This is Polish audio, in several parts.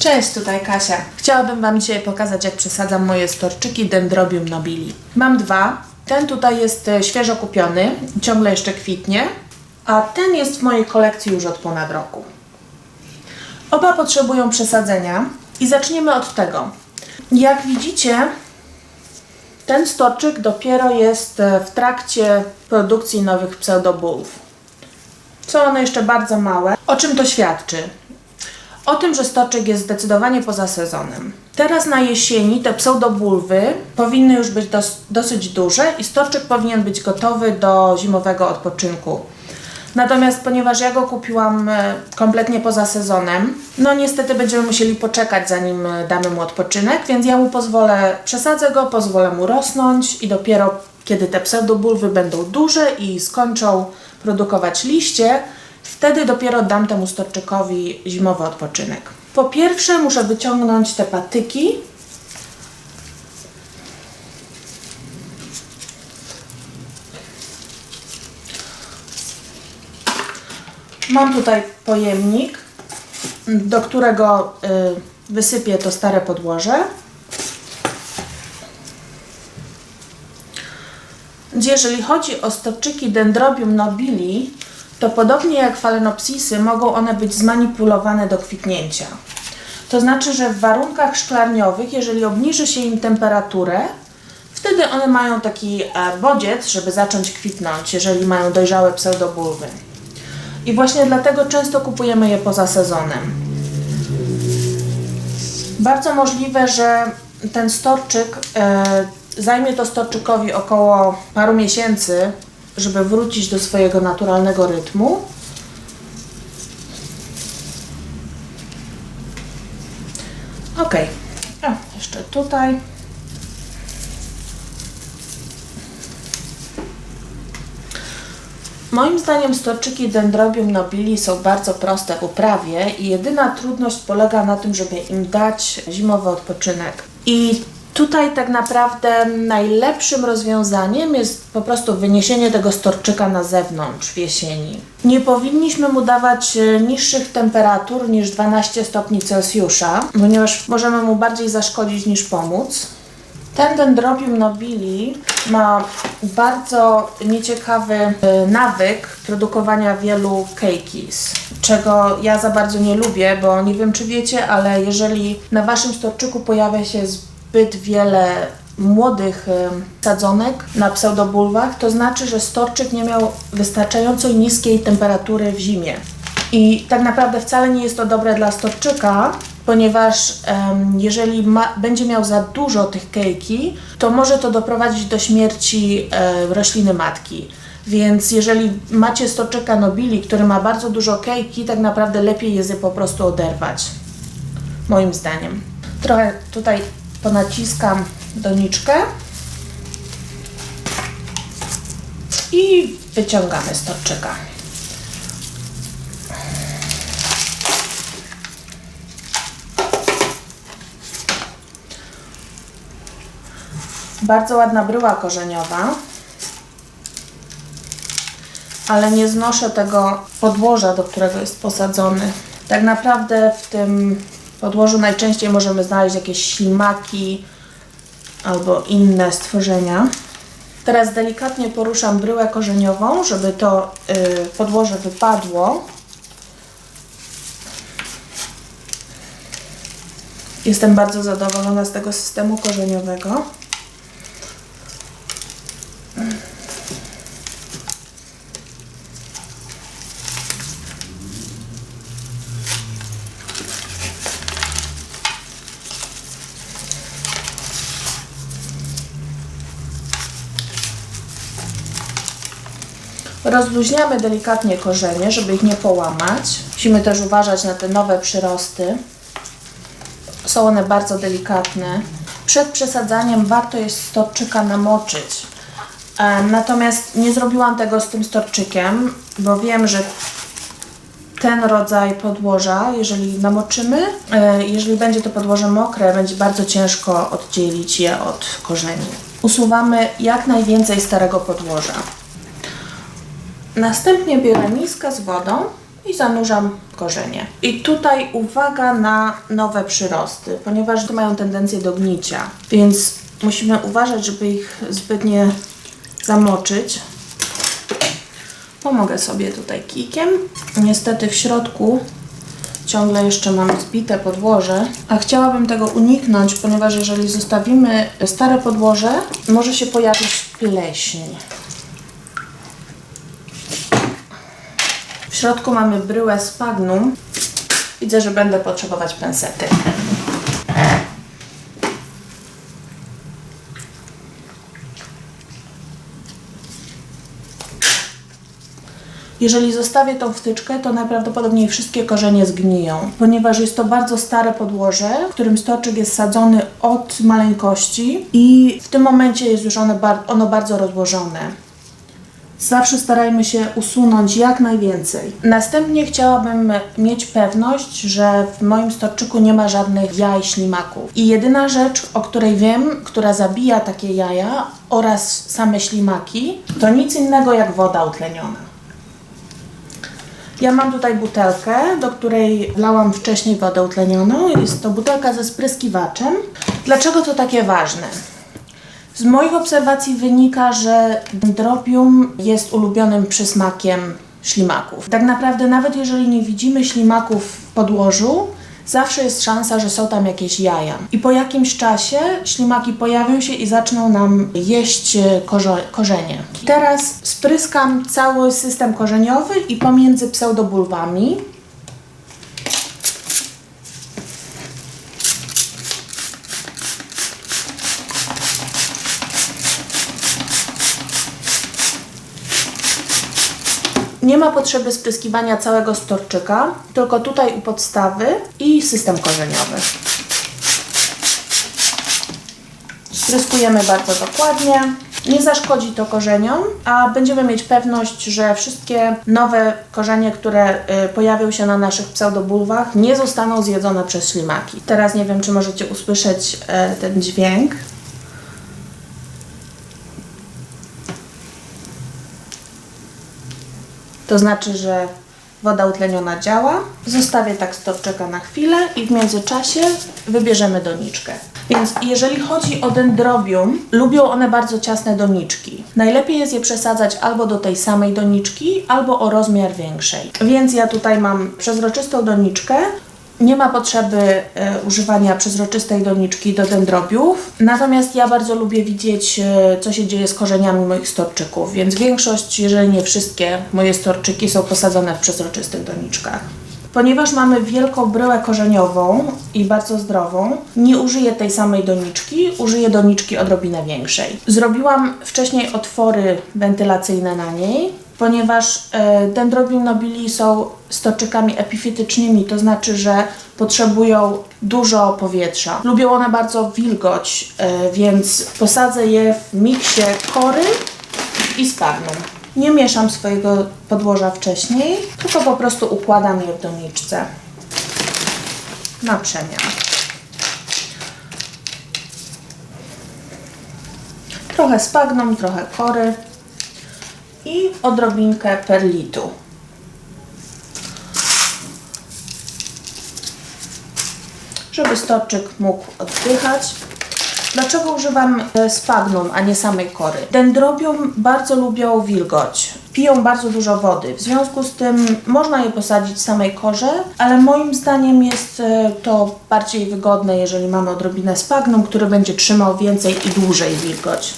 Cześć, tutaj Kasia. Chciałabym Wam dzisiaj pokazać, jak przesadzam moje storczyki Dendrobium nobili. Mam dwa. Ten tutaj jest e, świeżo kupiony, ciągle jeszcze kwitnie, a ten jest w mojej kolekcji już od ponad roku. Oba potrzebują przesadzenia i zaczniemy od tego. Jak widzicie, ten storczyk dopiero jest e, w trakcie produkcji nowych pseudobulów. Są one jeszcze bardzo małe. O czym to świadczy? O tym, że stoczek jest zdecydowanie poza sezonem. Teraz na jesieni te pseudobulwy powinny już być dos- dosyć duże i stoczek powinien być gotowy do zimowego odpoczynku. Natomiast ponieważ ja go kupiłam e, kompletnie poza sezonem, no niestety będziemy musieli poczekać zanim e, damy mu odpoczynek, więc ja mu pozwolę, przesadzę go, pozwolę mu rosnąć i dopiero kiedy te pseudobulwy będą duże i skończą produkować liście, wtedy dopiero dam temu storczykowi zimowy odpoczynek. Po pierwsze muszę wyciągnąć te patyki. Mam tutaj pojemnik, do którego y, wysypię to stare podłoże. Jeżeli chodzi o stoczyki Dendrobium nobili, to podobnie jak falenopsisy mogą one być zmanipulowane do kwitnięcia. To znaczy, że w warunkach szklarniowych, jeżeli obniży się im temperaturę, wtedy one mają taki e, bodziec, żeby zacząć kwitnąć, jeżeli mają dojrzałe pseudobulwy. I właśnie dlatego często kupujemy je poza sezonem. Bardzo możliwe, że ten storczyk e, zajmie to storczykowi około paru miesięcy, żeby wrócić do swojego naturalnego rytmu. Ok, o, jeszcze tutaj. Moim zdaniem storczyki Dendrobium nobili są bardzo proste w uprawie i jedyna trudność polega na tym, żeby im dać zimowy odpoczynek. I tutaj tak naprawdę najlepszym rozwiązaniem jest po prostu wyniesienie tego storczyka na zewnątrz w jesieni. Nie powinniśmy mu dawać e, niższych temperatur niż 12 stopni Celsjusza, ponieważ możemy mu bardziej zaszkodzić niż pomóc. Ten dendrobium nobili ma bardzo nieciekawy y, nawyk produkowania wielu cakeis, czego ja za bardzo nie lubię, bo nie wiem czy wiecie, ale jeżeli na waszym storczyku pojawia się zbyt wiele młodych sadzonek na pseudobulwach, to znaczy, że storczyk nie miał wystarczająco niskiej temperatury w zimie. I tak naprawdę wcale nie jest to dobre dla storczyka, ponieważ em, jeżeli ma, będzie miał za dużo tych kejki, to może to doprowadzić do śmierci e, rośliny matki. Więc jeżeli macie storczyka nobili, który ma bardzo dużo kejki, tak naprawdę lepiej jest je po prostu oderwać. Moim zdaniem. Trochę tutaj ponaciskam doniczkę i wyciągamy storczyka. Bardzo ładna bryła korzeniowa, ale nie znoszę tego podłoża, do którego jest posadzony. Tak naprawdę w tym podłożu najczęściej możemy znaleźć jakieś ślimaki albo inne stworzenia. Teraz delikatnie poruszam bryłę korzeniową, żeby to y, podłoże wypadło. Jestem bardzo zadowolona z tego systemu korzeniowego. Rozluźniamy delikatnie korzenie, żeby ich nie połamać. Musimy też uważać na te nowe przyrosty. Są one bardzo delikatne. Przed przesadzaniem warto jest storczyka namoczyć. E, Natomiast nie zrobiłam tego z tym storczykiem, bo wiem, że ten rodzaj podłoża, jeżeli namoczymy, e, jeżeli będzie to podłoże mokre, będzie bardzo ciężko oddzielić je od korzeni. Usuwamy jak najwięcej starego podłoża. Następnie biorę miskę z wodą i zanurzam korzenie. I tutaj uwaga na nowe przyrosty, ponieważ te mają tendencję do gnicia, więc musimy uważać, żeby ich zbyt nie zamoczyć. Pomogę sobie tutaj kijkiem. Niestety w środku ciągle jeszcze mam zbite podłoże, a chciałabym tego uniknąć, ponieważ jeżeli zostawimy stare podłoże, może się pojawić pleśń. Środku mamy bryłę spagnum. Widzę, że będę potrzebować pensety. Jeżeli zostawię tą wtyczkę, to najprawdopodobniej wszystkie korzenie zgniją, ponieważ jest to bardzo stare podłoże, w którym stoczek jest sadzony od maleńkości i w tym momencie jest już ono bardzo rozłożone. Zawsze starajmy się usunąć jak najwięcej. Następnie chciałabym mieć pewność, że w moim storczyku nie ma żadnych jaj ślimaków. I jedyna rzecz, o której wiem, która zabija takie jaja oraz same ślimaki, to nic innego jak woda utleniona. Ja mam tutaj butelkę, do której wlałam wcześniej wodę utlenioną. Jest to butelka ze spryskiwaczem. Dlaczego to takie ważne? Z moich obserwacji wynika, że dendrobium jest ulubionym przysmakiem ślimaków. Tak naprawdę, nawet jeżeli nie widzimy ślimaków w podłożu, zawsze jest szansa, że są tam jakieś jaja. I po jakimś czasie ślimaki pojawią się i zaczną nam jeść e, korzenie. Teraz spryskam cały system korzeniowy i pomiędzy pseudobulwami. Nie ma potrzeby spryskiwania całego storczyka, tylko tutaj u podstawy i system korzeniowy. Spryskujemy bardzo dokładnie. Nie zaszkodzi to korzeniom, a będziemy mieć pewność, że wszystkie nowe korzenie, które y, pojawią się na naszych pseudobulwach, nie zostaną zjedzone przez ślimaki. Teraz nie wiem, czy możecie usłyszeć e, ten dźwięk. To znaczy, że woda utleniona działa. Zostawię tak storczeka na chwilę i w międzyczasie wybierzemy doniczkę. Więc jeżeli chodzi o dendrobium, lubią one bardzo ciasne doniczki. Najlepiej jest je przesadzać albo do tej samej doniczki, albo o rozmiar większej. Więc ja tutaj mam przezroczystą doniczkę, nie ma potrzeby e, używania przezroczystej doniczki do dendrobiów, natomiast ja bardzo lubię widzieć, e, co się dzieje z korzeniami moich storczyków, więc większość, jeżeli nie wszystkie moje storczyki są posadzone w przezroczystych doniczkach. Ponieważ mamy wielką bryłę korzeniową i bardzo zdrową, nie użyję tej samej doniczki, użyję doniczki odrobinę większej. Zrobiłam wcześniej otwory wentylacyjne na niej, ponieważ e, Dendrobium nobili są stoczykami epifitycznymi, to znaczy, że potrzebują dużo powietrza. Lubią one bardzo wilgoć, e, więc posadzę je w miksie kory i spagnum. Nie mieszam swojego podłoża wcześniej, tylko po prostu układam je w doniczce na przemian. Trochę spagnum, trochę kory i odrobinkę perlitu. Żeby stoczyk mógł oddychać. Dlaczego używam e, spagnum, a nie samej kory? Dendrobium bardzo lubią wilgoć. Piją bardzo dużo wody. W związku z tym można je posadzić w samej korze, ale moim zdaniem jest e, to bardziej wygodne, jeżeli mamy odrobinę spagnum, który będzie trzymał więcej i dłużej wilgoć.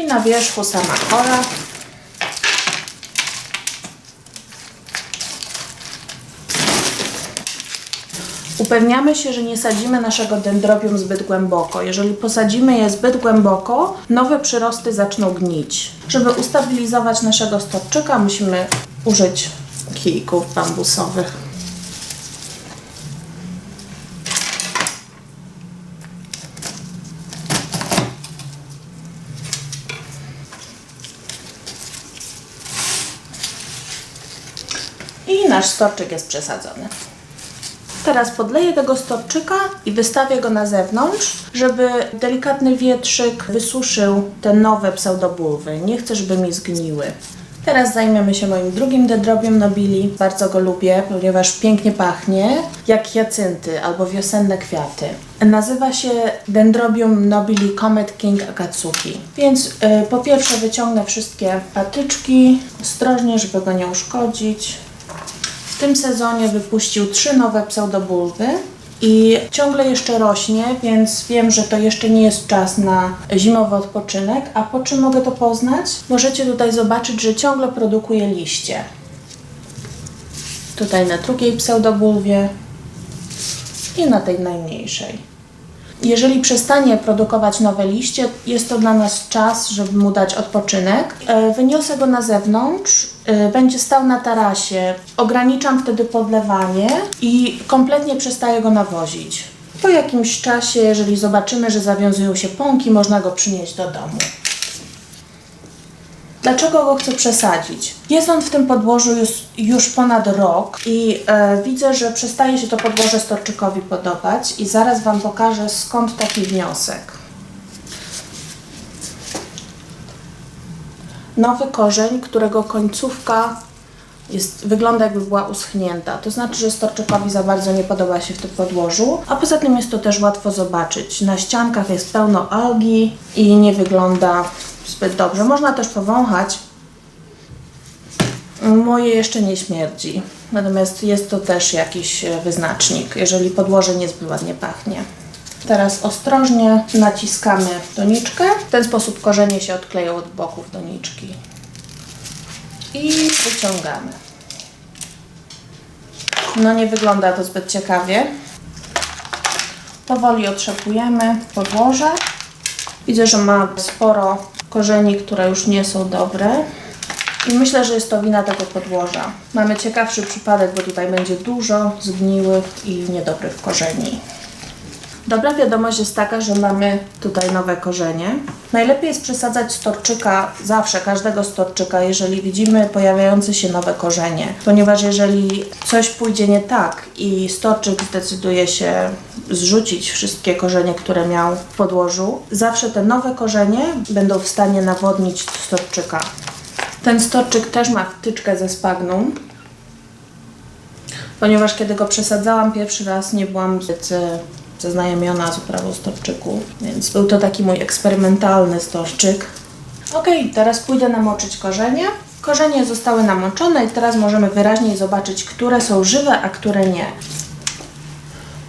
I na wierzchu sama kora. Upewniamy się, że nie sadzimy naszego dendrobium zbyt głęboko. Jeżeli posadzimy je zbyt głęboko, nowe przyrosty zaczną gnić. Żeby ustabilizować naszego storczyka, musimy użyć kijków bambusowych. I nasz storczyk jest przesadzony. Teraz podleję tego storczyka i wystawię go na zewnątrz, żeby delikatny wietrzyk wysuszył te nowe pseudobulwy. Nie chcę, żeby mi zgniły. Teraz zajmiemy się moim drugim dendrobium nobili. Bardzo go lubię, ponieważ pięknie pachnie, jak hiacynty albo wiosenne kwiaty. Nazywa się Dendrobium nobili Comet King Akatsuki. Więc y, po pierwsze wyciągnę wszystkie patyczki, ostrożnie, żeby go nie uszkodzić. W tym sezonie wypuścił trzy nowe pseudobulwy i ciągle jeszcze rośnie, więc wiem, że to jeszcze nie jest czas na zimowy odpoczynek. A po czym mogę to poznać? Możecie tutaj zobaczyć, że ciągle produkuje liście. Tutaj na drugiej pseudobulwie i na tej najmniejszej. Jeżeli przestanie produkować nowe liście, jest to dla nas czas, żeby mu dać odpoczynek. E, Wyniosę go na zewnątrz, e, będzie stał na tarasie. Ograniczam wtedy podlewanie i kompletnie przestaję go nawozić. Po jakimś czasie, jeżeli zobaczymy, że zawiązują się pąki, można go przynieść do domu. Dlaczego go chcę przesadzić? Jest on w tym podłożu już, już ponad rok i e, widzę, że przestaje się to podłoże storczykowi podobać i zaraz Wam pokażę skąd taki wniosek. Nowy korzeń, którego końcówka jest, wygląda jakby była uschnięta. To znaczy, że storczykowi za bardzo nie podoba się w tym podłożu, a poza tym jest to też łatwo zobaczyć. Na ściankach jest pełno algi i nie wygląda zbyt dobrze. Można też powąchać. Moje jeszcze nie śmierdzi, natomiast jest to też jakiś e, wyznacznik, jeżeli podłoże niezbyt ładnie pachnie. Teraz ostrożnie naciskamy doniczkę. W ten sposób korzenie się odkleją od boków doniczki. I wyciągamy. No nie wygląda to zbyt ciekawie. Powoli otrzepujemy podłoże. Widzę, że ma sporo korzeni, które już nie są dobre. I myślę, że jest to wina tego podłoża. Mamy ciekawszy przypadek, bo tutaj będzie dużo zgniłych i niedobrych korzeni. Dobra wiadomość jest taka, że mamy tutaj nowe korzenie. Najlepiej jest przesadzać storczyka zawsze, każdego storczyka, jeżeli widzimy pojawiające się nowe korzenie. Ponieważ jeżeli coś pójdzie nie tak i storczyk zdecyduje się zrzucić wszystkie korzenie, które miał w podłożu, zawsze te nowe korzenie będą w stanie nawodnić storczyka. Ten storczyk też ma wtyczkę ze spagnum, ponieważ kiedy go przesadzałam pierwszy raz, nie byłam zbyt e, zaznajomiona z uprawą storczyku, więc był to taki mój eksperymentalny storczyk. Ok, teraz pójdę namoczyć korzenie. Korzenie zostały namoczone i teraz możemy wyraźniej zobaczyć, które są żywe, a które nie.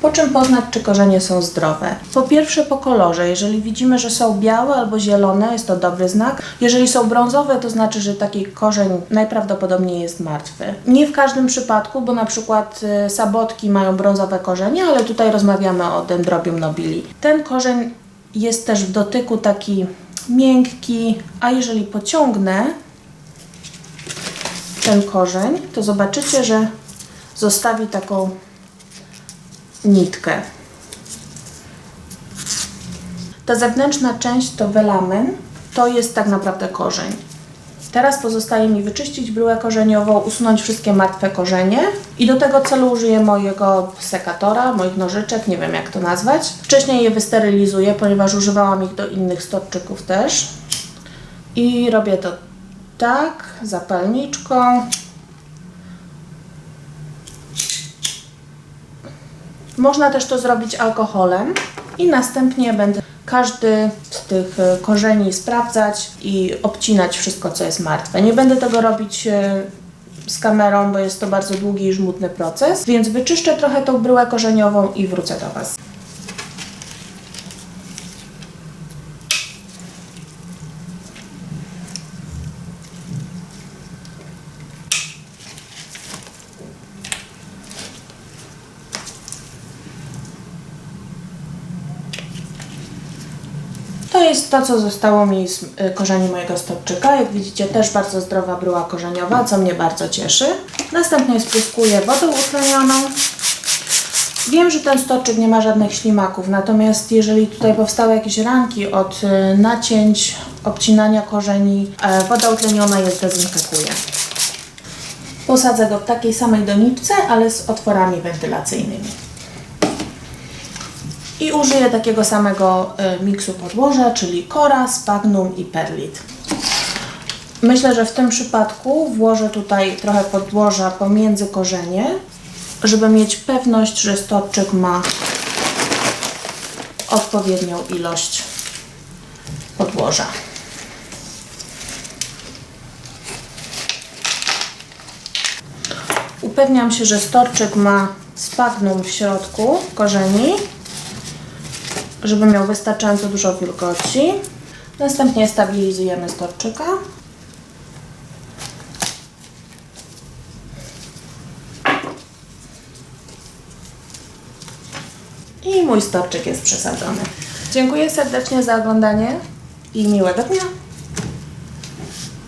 Po czym poznać, czy korzenie są zdrowe? Po pierwsze po kolorze. Jeżeli widzimy, że są białe albo zielone, jest to dobry znak. Jeżeli są brązowe, to znaczy, że taki korzeń najprawdopodobniej jest martwy. Nie w każdym przypadku, bo na przykład y, sabotki mają brązowe korzenie, ale tutaj rozmawiamy o Dendrobium nobili. Ten korzeń jest też w dotyku taki miękki, a jeżeli pociągnę ten korzeń, to zobaczycie, że zostawi taką nitkę. Ta zewnętrzna część to welamen, to jest tak naprawdę korzeń. Teraz pozostaje mi wyczyścić bryłę korzeniową, usunąć wszystkie martwe korzenie i do tego celu użyję mojego sekatora, moich nożyczek, nie wiem jak to nazwać. Wcześniej je wysterylizuję, ponieważ używałam ich do innych storczyków też. I robię to tak, zapalniczką. Można też to zrobić alkoholem i następnie będę każdy z tych e, korzeni sprawdzać i obcinać wszystko, co jest martwe. Nie będę tego robić e, z kamerą, bo jest to bardzo długi i żmudny proces, więc wyczyszczę trochę tą bryłę korzeniową i wrócę do Was. To jest to, co zostało mi z y, korzeni mojego storczyka. Jak widzicie, też bardzo zdrowa bryła korzeniowa, co mnie bardzo cieszy. Następnie spryskuję wodą utlenioną. Wiem, że ten storczyk nie ma żadnych ślimaków, natomiast jeżeli tutaj powstały jakieś ranki od y, nacięć, obcinania korzeni, e, woda utleniona je zdezynfekuje. Posadzę go w takiej samej doniczce, ale z otworami wentylacyjnymi. I użyję takiego samego y, miksu podłoża, czyli kora, spagnum i perlit. Myślę, że w tym przypadku włożę tutaj trochę podłoża pomiędzy korzenie, żeby mieć pewność, że storczyk ma odpowiednią ilość podłoża. Upewniam się, że storczyk ma spagnum w środku korzeni, żeby miał wystarczająco dużo wilgoci. Następnie stabilizujemy storczyka. I mój storczyk jest przesadzony. Dziękuję serdecznie za oglądanie i miłego dnia.